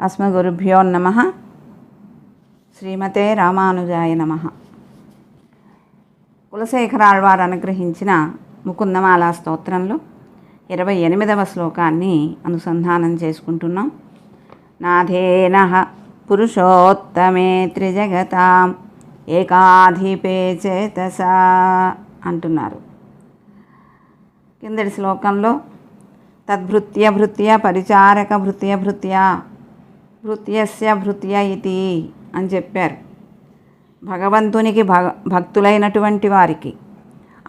అస్మగురుభ్యో నమ. శ్రీమతే రామానుజాయ నమ. కులశేఖరాళ్వారు అనుగ్రహించిన ముకుందమాల స్తోత్రంలో ఇరవై ఎనిమిదవ శ్లోకాన్ని అనుసంధానం చేసుకుంటున్నాం. నాథేన పురుషోత్తమే త్రిజగతాం ఏకాధిపే చేతస అంటున్నారు. కిందటి శ్లోకంలో తద్భృత్య భృత్య పరిచారక భృత్య భృత్య భృత్యస్య భృత్య ఇది అని చెప్పారు. భగవంతునికి భగ భక్తులైనటువంటి వారికి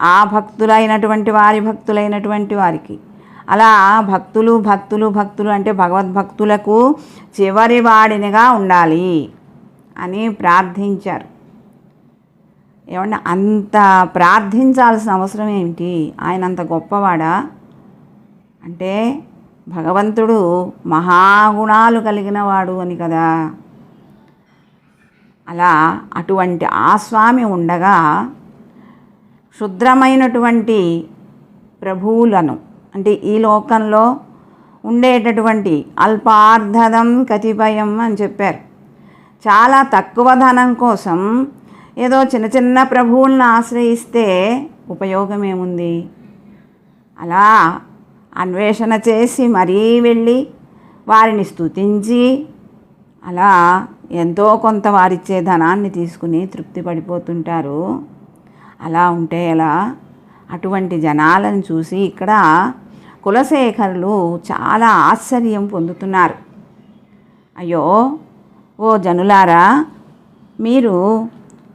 ఆ భక్తులైనటువంటి వారి భక్తులైనటువంటి వారికి అలా భక్తులు భక్తులు భక్తులు అంటే భగవద్భక్తులకు చివరి వాడినిగా ఉండాలి అని ప్రార్థించారు. ఏమన్నా అంత ప్రార్థించాల్సిన అవసరం ఏమిటి? ఆయన అంత గొప్పవాడా? అంటే భగవంతుడు మహాగుణాలు కలిగిన వాడు అని కదా. అలా అటువంటి ఆ స్వామి ఉండగా క్షుద్రమైనటువంటి ప్రభువులను అంటే ఈ లోకంలో ఉండేటటువంటి అల్పార్థదం కతిపయం అని చెప్పారు. చాలా తక్కువ ధనం కోసం ఏదో చిన్న చిన్న ప్రభువులను ఆశ్రయిస్తే ఉపయోగమేముంది? అలా అన్వేషణ చేసి మరీ వెళ్ళి వారిని స్తుతించి అలా ఎంతో కొంత వారిచ్చే ధనాన్ని తీసుకుని తృప్తి పడిపోతుంటారు. అలా ఉంటే ఎలా? అటువంటి జనాలను చూసి ఇక్కడ కులశేఖరులు చాలా ఆశ్చర్యం పొందుతున్నారు. అయ్యో ఓ జనులారా మీరు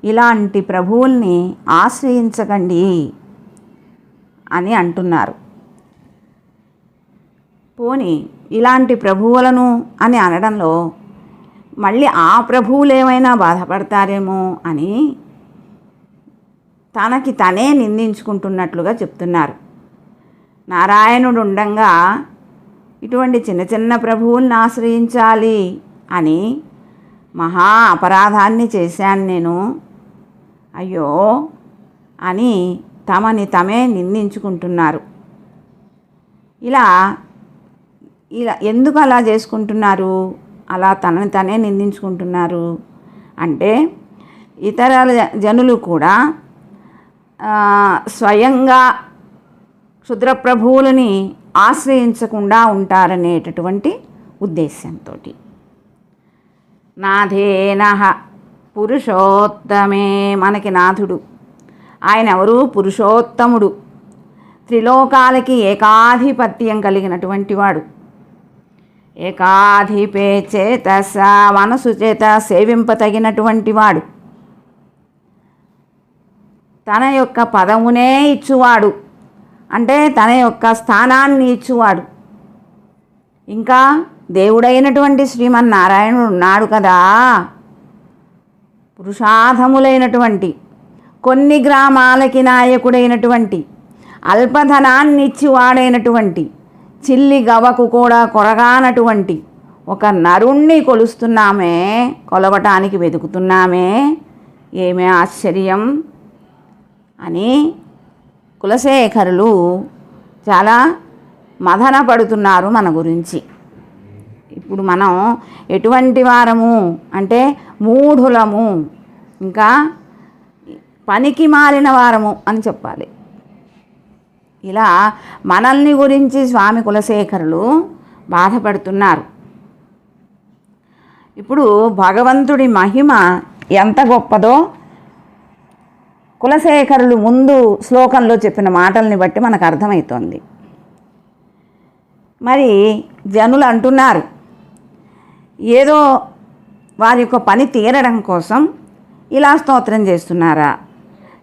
ఇలాంటి ప్రభువుల్ని ఆశ్రయించకండి అని అంటున్నారు. పోని ఇలాంటి ప్రభువులను అని అనడంలో మళ్ళీ ఆ ప్రభువులు ఏమైనా బాధపడతారేమో అని తనకి తనే నిందించుకుంటున్నట్లుగా చెప్తున్నారు. నారాయణుడు ఉండంగా ఇటువంటి చిన్న చిన్న ప్రభువుల్ని ఆశ్రయించాలి అని మహా అపరాధాన్ని చేశాను నేను. అయ్యో అని తమని తమే నిందించుకుంటున్నారు. ఇలా ఇలా ఎందుకు అలా చేసుకుంటున్నారు? అలా తనని తనే నిందించుకుంటున్నారు. అంటే ఇతర జనులు కూడా స్వయంగా క్షుద్రప్రభువులని ఆశ్రయించకుండా ఉంటారనేటటువంటి ఉద్దేశంతో నాథేన పురుషోత్తమే మనకి నాథుడు. ఆయన ఎవరు పురుషోత్తముడు. త్రిలోకాలకి ఏకాధిపత్యం కలిగినటువంటి వాడు. ఏకాధిపే చేత మనసు చేత సేవింపతగినటువంటి వాడు. తన యొక్క పదమునే ఇచ్చువాడు. అంటే తన యొక్క స్థానాన్ని ఇచ్చువాడు. ఇంకా దేవుడైనటువంటి శ్రీమన్నారాయణుడు ఉన్నాడు కదా. పురుషాధములైనటువంటి కొన్ని గ్రామాలకి నాయకుడైనటువంటి అల్పధనాన్ని ఇచ్చివాడైనటువంటి చిల్లి గవకు కూడా కొరగానటువంటి ఒక నరుణ్ణి కొలుస్తున్నామే కొలవటానికి వెతుకుతున్నామే. ఏమే ఆశ్చర్యం? అని కులశేఖరులు చాలా మదన పడుతున్నారు మన గురించి. ఇప్పుడు మనం ఎటువంటి వారము అంటే మూఢులము ఇంకా పనికి మారిన వారము అని చెప్పాలి. ఇలా మనల్ని గురించి స్వామి కులశేఖరులు బాధపడుతున్నారు. ఇప్పుడు భగవంతుడి మహిమ ఎంత గొప్పదో కులశేఖరులు ముందు శ్లోకంలో చెప్పిన మాటల్ని బట్టి మనకు అర్థమవుతోంది మరి జనులు అంటున్నారు ఏదో వారి యొక్క పని తీరడం కోసం ఇలా స్తోత్రం చేస్తున్నారా?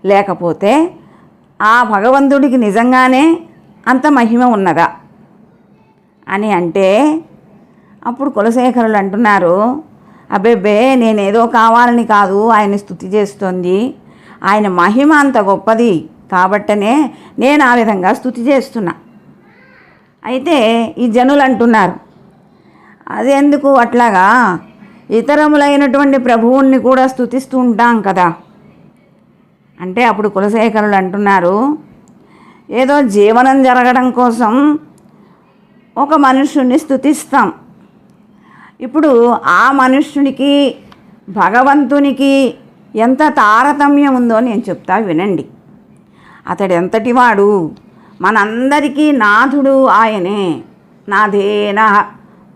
లేకపోతే ఆ భగవంతుడికి నిజంగానే అంత మహిమ ఉన్నదా? అని అంటే అప్పుడు కులశేఖరులు అంటున్నారు అబ్బెబ్బే నేనేదో కావాలని కాదు ఆయన స్థుతి చేస్తోంది. ఆయన మహిమ అంత గొప్పది కాబట్టనే నేను ఆ విధంగా స్థుతి చేస్తున్నా. అయితే ఈ జనులు అంటున్నారు అది ఎందుకు అట్లాగా? ఇతరములైనటువంటి ప్రభువుణ్ణి కూడా స్థుతిస్తూ ఉంటాం కదా. అంటే అప్పుడు కులశేఖరులు అంటున్నారు ఏదో జీవనం జరగడం కోసం ఒక మనుష్యుని స్థుతిస్తాం ఇప్పుడు ఆ మనుష్యునికి భగవంతునికి ఎంత తారతమ్యం ఉందో నేను చెప్తా వినండి. అతడు ఎంతటివాడు మనందరికీ నాథుడు ఆయనే. నాథేన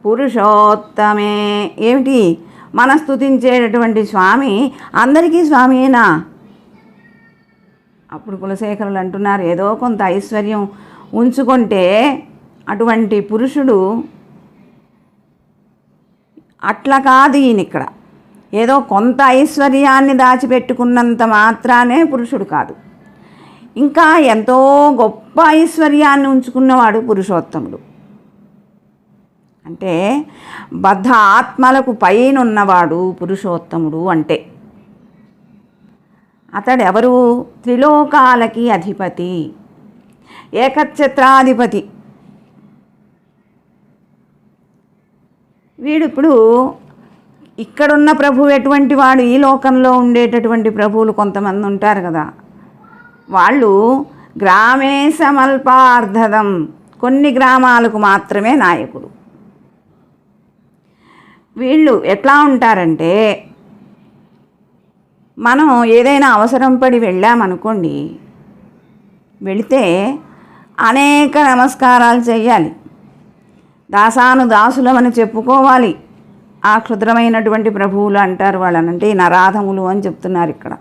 పురుషోత్తమే. ఏమిటి? మన స్థుతించేటటువంటి స్వామి అందరికీ స్వామియేనా? అప్పుడు కులశేఖరులు అంటున్నారు ఏదో కొంత ఐశ్వర్యం ఉంచుకుంటే అటువంటి పురుషుడు అట్లా కాదు ఈయన ఇక్కడ ఏదో కొంత ఐశ్వర్యాన్ని దాచిపెట్టుకున్నంత మాత్రానే పురుషుడు కాదు. ఇంకా ఎంతో గొప్ప ఐశ్వర్యాన్ని ఉంచుకున్నవాడు పురుషోత్తముడు. అంటే బద్ధ ఆత్మలకు పైన ఉన్నవాడు పురుషోత్తముడు అంటే అతడెవరు? త్రిలోకాలకి అధిపతి. ఏకఛత్రాధిపతి. వీడిప్పుడు ఇక్కడున్న ప్రభువు ఎటువంటి వాడు? ఈ లోకంలో ఉండేటటువంటి ప్రభువులు కొంతమంది ఉంటారు కదా. వాళ్ళు గ్రామే సమల్పార్ధదం. కొన్ని గ్రామాలకు మాత్రమే నాయకుడు. వీళ్ళు ఎట్లా ఉంటారంటే మనం ఏదైనా అవసరం పడి వెళ్ళామనుకోండి వెళితే అనేక నమస్కారాలు చేయాలి దాసాను దాసులమని చెప్పుకోవాలి. ఆ క్షుద్రమైనటువంటి ప్రభువులు అంటారు వాళ్ళనంటే ఈ నరాధములు అని చెప్తున్నారు ఇక్కడ.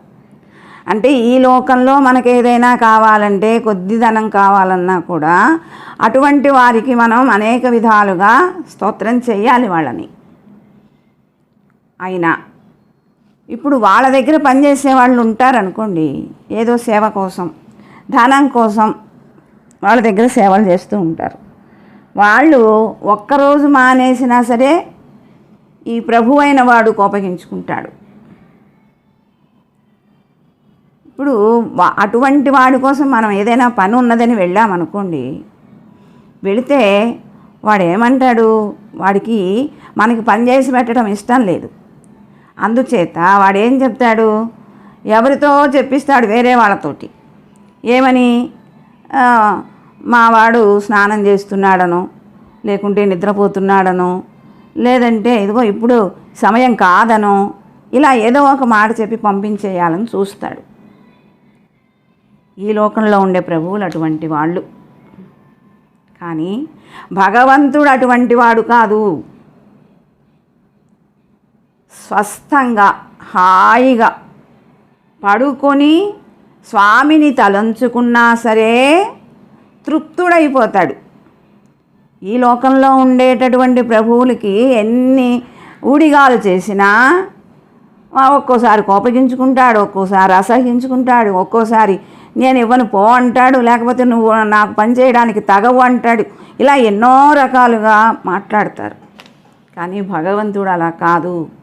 అంటే ఈ లోకంలో మనకు ఏదైనా కావాలంటే కొద్ది ధనం కావాలన్నా కూడా అటువంటి వారికి మనం అనేక విధాలుగా స్తోత్రం చేయాలి వాళ్ళని. అయినా ఇప్పుడు వాళ్ళ దగ్గర పనిచేసే వాళ్ళు ఉంటారనుకోండి ఏదో సేవ కోసం ధనం కోసం వాళ్ళ దగ్గర సేవలు చేస్తూ ఉంటారు. వాళ్ళు ఒక్కరోజు మానేసినా సరే ఈ ప్రభు అయిన వాడు కోపగించుకుంటాడు. ఇప్పుడు అటువంటి వాడి కోసం మనం ఏదైనా పని ఉన్నదని వెళ్ళామనుకోండి వెళితే వాడు ఏమంటాడు? వాడికి మనకి పని చేసి పెట్టడం ఇష్టం లేదు. అందుచేత వాడేం చెప్తాడు? ఎవరితో చెప్పిస్తాడు వేరే వాళ్ళతోటి. ఏమని? మావాడు స్నానం చేస్తున్నాడనో లేకుంటే నిద్రపోతున్నాడనో లేదంటే ఇదిగో ఇప్పుడు సమయం కాదనో ఇలా ఏదో ఒక మాట చెప్పి పంపించేయాలని చూస్తాడు. ఈ లోకంలో ఉండే ప్రభువులు అటువంటి వాళ్ళు. కానీ భగవంతుడు అటువంటి వాడు కాదు. స్వస్థంగా హాయిగా పడుకొని స్వామిని తలంచుకున్నా సరే తృప్తుడైపోతాడు. ఈ లోకంలో ఉండేటటువంటి ప్రభువులకి ఎన్ని ఊడిగాలు చేసినా ఒక్కోసారి కోపగించుకుంటాడు ఒక్కోసారి అసహించుకుంటాడు ఒక్కోసారి నేను ఇవ్వను పో అంటాడు లేకపోతే నువ్వు నాకు పని చేయడానికి తగవు అంటాడు. ఇలా ఎన్నో రకాలుగా మాట్లాడతారు. కానీ భగవంతుడు అలా కాదు.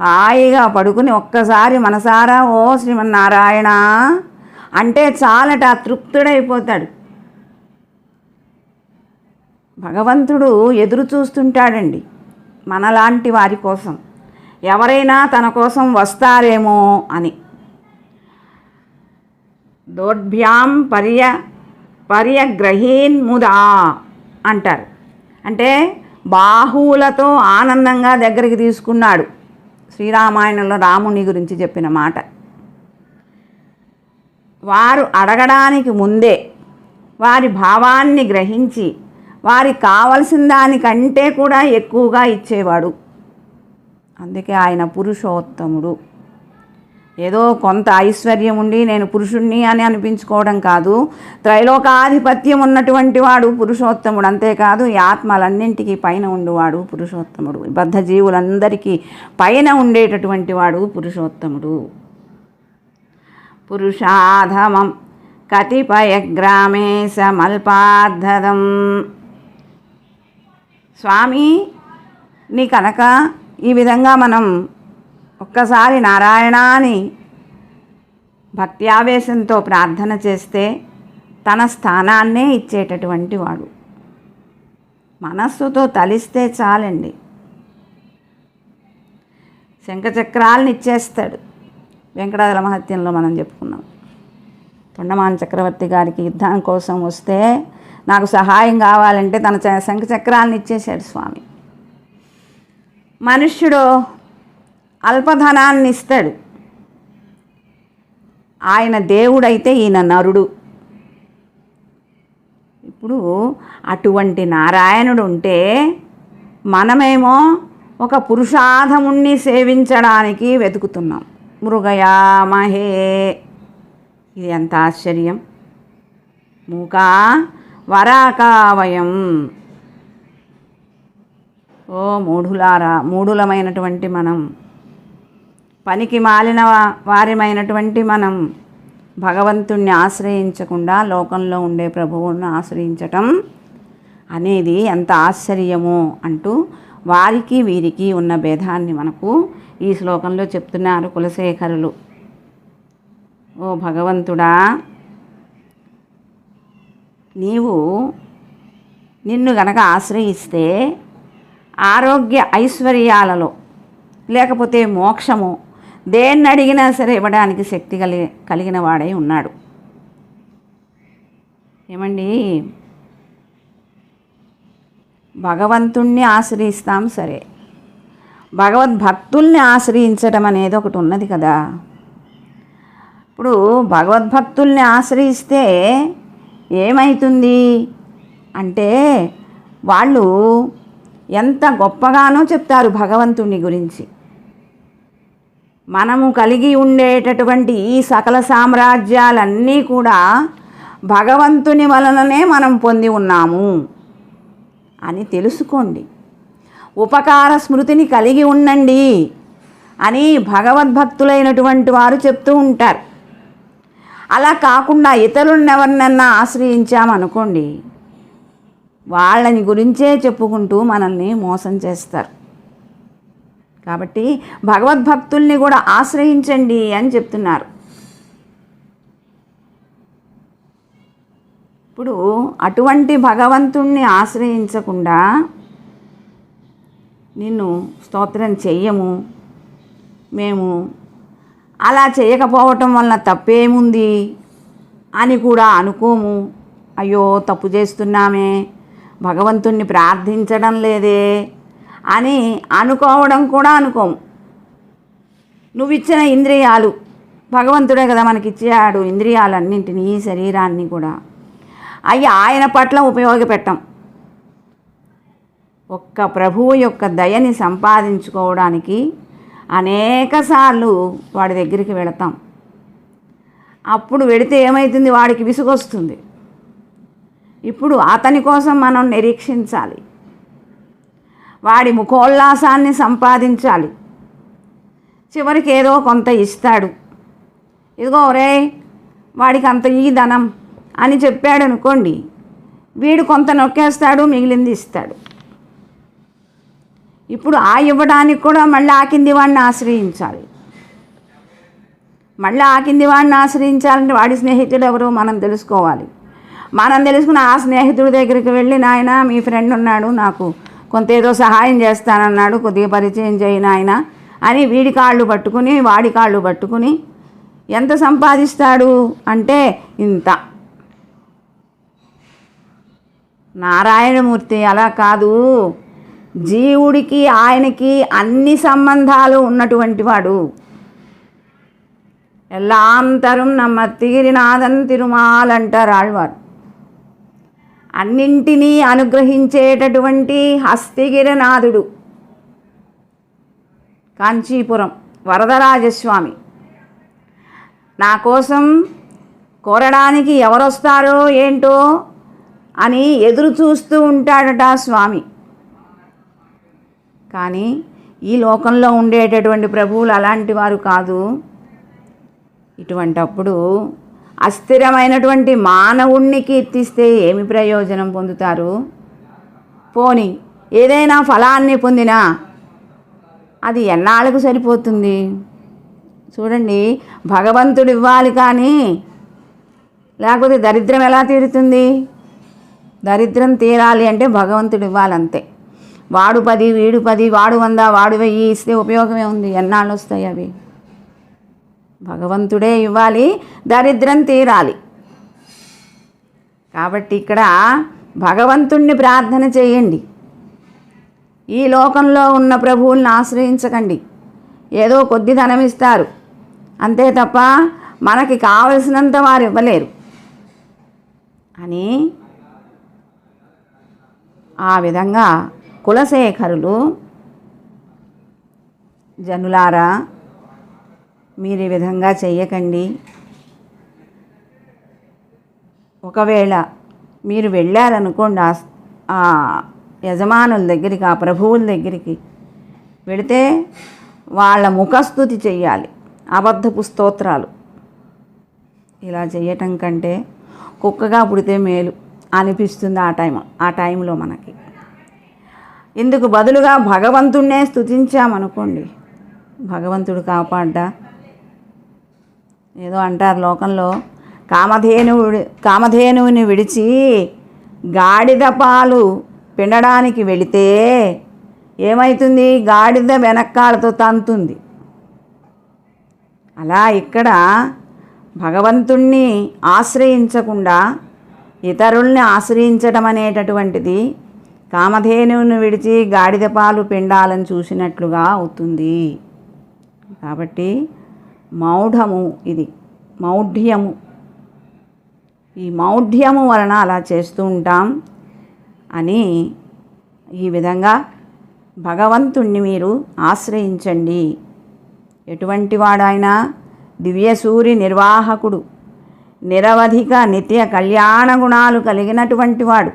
హాయిగా పడుకుని ఒక్కసారి మనసారా ఓ శ్రీమన్నారాయణ అంటే చాలట తృప్తుడైపోతాడు. భగవంతుడు ఎదురు చూస్తుంటాడండి మనలాంటి వారి కోసం. ఎవరైనా తన కోసం వస్తారేమో అని. దోర్భ్యాం పర్య పర్యగ్రహీన్ముదా అంటారు. అంటే బాహువులతో ఆనందంగా దగ్గరికి తీసుకున్నాడు. శ్రీరామాయణంలో రాముని గురించి చెప్పిన మాట. వారు అడగడానికి ముందే వారి భావాన్ని గ్రహించి వారికి కావలసిన దానికంటే కూడా ఎక్కువగా ఇచ్చేవాడు. అందుకే ఆయన పురుషోత్తముడు. ఏదో కొంత ఐశ్వర్యం ఉండి నేను పురుషుణ్ణి అని అనిపించుకోవడం కాదు. త్రైలోకాధిపత్యం ఉన్నటువంటి వాడు పురుషోత్తముడు. అంతేకాదు ఈ ఆత్మలన్నింటికీ పైన ఉండేవాడు పురుషోత్తముడు. బద్ధ జీవులందరికీ పైన ఉండేటటువంటి వాడు పురుషోత్తముడు. పురుషాధమం కతిపయ గ్రామే సమల్పార్థదం. స్వామి నీ కనుక ఈ విధంగా మనం ఒక్కసారి నారాయణ అని భక్త్యావేశంతో ప్రార్థన చేస్తే తన స్థానాన్నే ఇచ్చేటటువంటి వాడు. మనస్సుతో తలిస్తే చాలండి. శంఖచక్రాలను ఇచ్చేస్తాడు. వెంకటాచల మహత్యంలో మనం చెప్పుకున్నాం. తొండమాన్ చక్రవర్తి గారికి యుద్ధం కోసం వస్తే నాకు సహాయం కావాలంటే తన చ- శంఖచక్రాలను ఇచ్చేశాడు స్వామి. మనుష్యుడు అల్పధనాన్ని ఇస్తాడు. ఆయన దేవుడైతే ఈయన నరుడు. ఇప్పుడు అటువంటి నారాయణుడు ఉంటే మనమేమో ఒక పురుషాధముణ్ణి సేవించడానికి వెతుకుతున్నాం. మృగయామహే ఇది ఎంత ఆశ్చర్యం. మూకా వరాకావయం. ఓ మూఢులారా మూఢులమైనటువంటి మనం. పనికి మాలిన వారిమైనటువంటి మనం భగవంతుణ్ణి ఆశ్రయించకుండా లోకంలో ఉండే ప్రభువును ఆశ్రయించటం అనేది ఎంత ఆశ్చర్యమో అంటూ వారికి వీరికి ఉన్న భేదాన్ని మనకు ఈ శ్లోకంలో చెప్తున్నారు కులశేఖరులు. ఓ భగవంతుడా నీవు నిన్ను గనక ఆశ్రయిస్తే ఆరోగ్య ఐశ్వర్యాలలో లేకపోతే మోక్షము దేన్ని అడిగినా సరే ఇవ్వడానికి శక్తి కలిగి కలిగిన వాడై ఉన్నాడు. ఏమండి? భగవంతుణ్ణి ఆశ్రయిస్తాం సరే. భగవద్భక్తుల్ని ఆశ్రయించడం అనేది ఒకటి ఉన్నది కదా. ఇప్పుడు భగవద్భక్తుల్ని ఆశ్రయిస్తే ఏమవుతుంది అంటే వాళ్ళు ఎంత గొప్పగానో చెప్తారు భగవంతుని గురించి. మనము కలిగి ఉండేటటువంటి ఈ సకల సామ్రాజ్యాలన్నీ కూడా భగవంతుని వలననే మనం పొంది ఉన్నాము అని తెలుసుకోండి. ఉపకార స్మృతిని కలిగి ఉండండి అని భగవద్భక్తులైనటువంటి వారు చెప్తూ ఉంటారు. అలా కాకుండా ఇతరులను ఎవరినన్నా ఆశ్రయించామనుకోండి వాళ్ళని గురించే చెప్పుకుంటూ మనల్ని మోసం చేస్తారు. కాబట్టి భగవద్భక్తుల్ని కూడా ఆశ్రయించండి అని చెప్తున్నారు. ఇప్పుడు అటువంటి భగవంతుణ్ణి ఆశ్రయించకుండా నిన్ను స్తోత్రం చెయ్యము మేము అలా చేయకపోవటం వలన తప్పేముంది అని కూడా అనుకోము. అయ్యో తప్పు చేస్తున్నామే భగవంతుణ్ణి ప్రార్థించడం లేదే అని అనుకోవడం కూడా అనుకోము. నువ్వు ఇచ్చిన ఇంద్రియాలు భగవంతుడే కదా మనకి ఇచ్చాడు ఇంద్రియాలన్నింటినీ శరీరాన్ని కూడా. అవి ఆయన పట్ల ఉపయోగపెట్టాం. ఒక్క ప్రభువు యొక్క దయని సంపాదించుకోవడానికి అనేకసార్లు వాడి దగ్గరికి వెళతాం. అప్పుడు వెడితే ఏమవుతుంది వాడికి విసుగొస్తుంది. ఇప్పుడు అతని కోసం మనం నిరీక్షించాలి. వాడి ముఖోల్లాసాన్ని సంపాదించాలి. చివరికి ఏదో కొంత ఇస్తాడు. ఇదిగో రే వాడికి అంత ఈ ధనం అని చెప్పాడు అనుకోండి వీడు కొంత నొక్కేస్తాడు మిగిలింది ఇస్తాడు. ఇప్పుడు ఆ ఇవ్వడానికి కూడా మళ్ళీ ఆ కింది వాడిని ఆశ్రయించాలి. మళ్ళీ ఆ కింది వాడిని ఆశ్రయించాలంటే వాడి స్నేహితుడు ఎవరో మనం తెలుసుకోవాలి. మనం తెలుసుకున్న ఆ స్నేహితుడి దగ్గరికి వెళ్ళి నాయన మీ ఫ్రెండ్ ఉన్నాడు నాకు కొంత ఏదో సహాయం చేస్తానన్నాడు కొద్దిగా పరిచయం చేయి ఆయన అని వీడి కాళ్ళు పట్టుకుని వాడి కాళ్ళు పట్టుకుని ఎంత సంపాదిస్తాడు అంటే ఇంత. నారాయణమూర్తి అలా కాదు. జీవుడికి ఆయనకి అన్ని సంబంధాలు ఉన్నటువంటి వాడు. ఎల్లాంతరం నమ్మ తీరినాదన్ తిరుమాలంటారు ఆళ్వారు అన్నింటినీ అనుగ్రహించేటటువంటి హస్తిగిరినాథుడు. కాంచీపురం వరదరాజస్వామి. నా కోసం కోరడానికి ఎవరొస్తారో ఏంటో అని ఎదురు చూస్తూ ఉంటాడట స్వామి. కానీ ఈ లోకంలో ఉండేటటువంటి ప్రభువులు అలాంటి వారు కాదు. ఇటువంటప్పుడు అస్థిరమైనటువంటి మానవుణ్ణి కీర్తిస్తే ఏమి ప్రయోజనం పొందుతారు? పోని ఏదైనా ఫలాన్ని పొందినా అది ఎన్నాళ్ళకు సరిపోతుంది? చూడండి భగవంతుడు ఇవ్వాలి కానీ లేకపోతే దరిద్రం ఎలా తీరుతుంది? దరిద్రం తీరాలి అంటే భగవంతుడు ఇవ్వాలంతే. వాడు పది వీడు పది వాడు వంద వాడు వెయ్యి ఇస్తే ఉపయోగమే ఉంది. ఎన్నాళ్ళు వస్తాయి అవి? భగవంతుడే ఇవ్వాలి దరిద్రం తీరాలి. కాబట్టి ఇక్కడ భగవంతుణ్ణి ప్రార్థన చేయండి. ఈ లోకంలో ఉన్న ప్రభువుల్ని ఆశ్రయించకండి. ఏదో కొద్ది ధనం ఇస్తారు. అంతే తప్ప మనకి కావలసినంత వారు ఇవ్వలేరు. అని ఆ విధంగా కులశేఖరులు జనులారా మీరు ఈ విధంగా చేయకండి ఒకవేళ మీరు వెళ్ళారనుకోండి ఆ ఆ యజమానుల దగ్గరికి ఆ ప్రభువుల దగ్గరికి వెళితే వాళ్ళ ముఖస్థుతి చెయ్యాలి. అబద్ధపు స్తోత్రాలు. ఇలా చేయటం కంటే కుక్కగా పుడితే మేలు అనిపిస్తుంది ఆ టైం ఆ టైంలో మనకి. ఇందుకు బదులుగా భగవంతుణ్ణే స్థుతించామనుకోండి భగవంతుడు కాపాడ్డా ఏదో అంటారు లోకంలో. కామధేనువుడి కామధేనువుని విడిచి గాడిద పాలు పిండడానికి వెళితే ఏమవుతుంది గాడిద వెనక్కాలతో తంతుంది. అలా ఇక్కడ భగవంతుణ్ణి ఆశ్రయించకుండా ఇతరుల్ని ఆశ్రయించడం అనేటటువంటిది కామధేనువుని విడిచి గాడిద పాలు పిండాలని చూసినట్లుగా అవుతుంది. కాబట్టి మౌఢము ఇది. మౌఢ్యము. ఈ మౌఢ్యము వలన అలా చేస్తూ ఉంటాం అని ఈ విధంగా భగవంతుణ్ణి మీరు ఆశ్రయించండి. ఎటువంటి వాడైనా దివ్యసూరి నిర్వాహకుడు నిరవధిక నిత్య కళ్యాణ గుణాలు కలిగినటువంటి వాడు.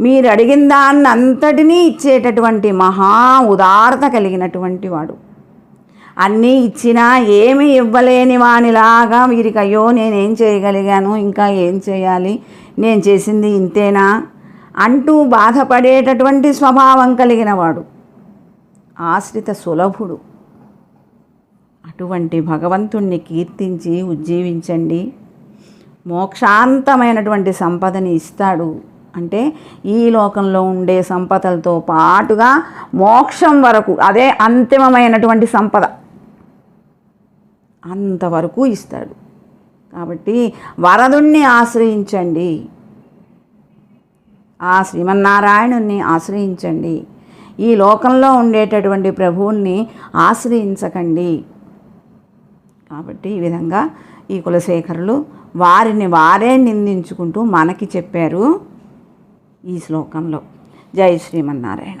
మీరు అడిగిన దాన్ని అంతటినీ ఇచ్చేటటువంటి మహా ఉదారత కలిగినటువంటి వాడు. అన్నీ ఇచ్చినా ఏమి ఇవ్వలేని వానిలాగా వీరికి అయ్యో నేనేం చేయగలిగాను? ఇంకా ఏం చేయాలి? నేను చేసింది ఇంతేనా? అంటూ బాధపడేటటువంటి స్వభావం కలిగిన వాడు. ఆశ్రిత సులభుడు. అటువంటి భగవంతుణ్ణి కీర్తించి ఉజ్జీవించండి. మోక్షాంతమైనటువంటి సంపదని ఇస్తాడు. అంటే ఈ లోకంలో ఉండే సంపదలతో పాటుగా మోక్షం వరకు అదే అంతిమమైనటువంటి సంపద. అంతవరకు ఇస్తాడు. కాబట్టి వరదుణ్ణి ఆశ్రయించండి. ఆ శ్రీమన్నారాయణుణ్ణి ఆశ్రయించండి. ఈ లోకంలో ఉండేటటువంటి ప్రభువుల్ని ఆశ్రయించకండి. కాబట్టి ఈ విధంగా ఈ కులశేఖరులు వారిని వారే నిందించుకుంటూ మనకి చెప్పారు ఈ శ్లోకంలో. జై శ్రీమన్నారాయణ.